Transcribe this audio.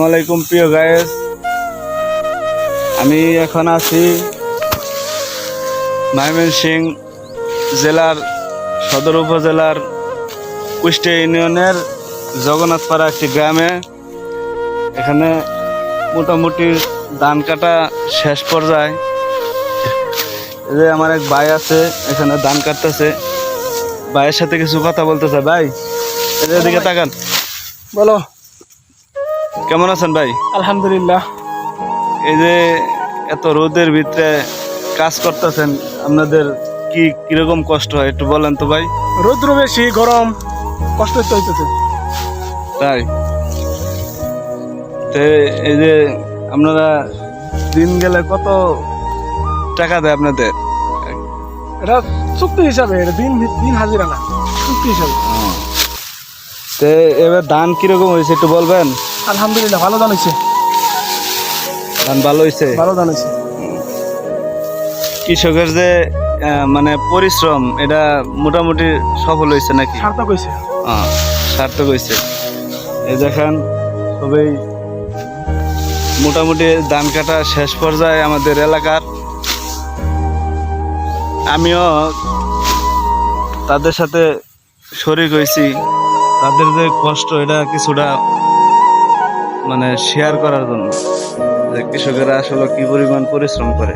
আলাইকুম প্রিয় গায়েস। আমি এখন আছি ময়মনসিং জেলার সদর উপজেলার কুষ্টিয়া ইউনিয়নের জগন্নাথপাড়া একটি গ্রামে। এখানে মোটামুটি ধান কাটা শেষ পর্যায়ে। যে আমার এক ভাই আছে এখানে ধান কাটতেছে। ভাইয়ের সাথে কিছু কথা বলতেছে ভাই। এদিকে তাকান। বলো। কেমন আছেন ভাই? আলহামদুলিল্লাহ। এই যে এত রোদের ভিতরে কাজ করতেছেন আপনাদের কি কীরকম কষ্ট হয় একটু বলেন তো ভাই? রৌদ্র বেশি গরম কষ্ট হইতেছে। তাই? তে এই যে আপনারা দিন গেলে কত টাকা দেয় আপনাদের? এটা চুক্তি হিসাবে এটা দিন দিন হাজিরা না চুক্তি হিসাবে। তে এবার ধান কীরকম হয়েছে একটু বলবেন? আলহামদুলিল্লাহ ভালো দান হয়েছে ধান ভালো হয়েছে ভালো দান হয়েছে কৃষকের যে মানে পরিশ্রম এটা মোটামুটি সফল হয়েছে নাকি? সার্থক হয়েছে সার্থক হয়েছে এই দেখেন খুবই মোটামুটি ধান কাটা শেষ পর্যায়ে আমাদের এলাকার। আমিও তাদের সাথে শরিক হয়েছি তাদের যে কষ্ট এটা কিছুটা মানে শেয়ার করার জন্য যে কৃষকেরা আসলে কি পরিমাণ পরিশ্রম করে।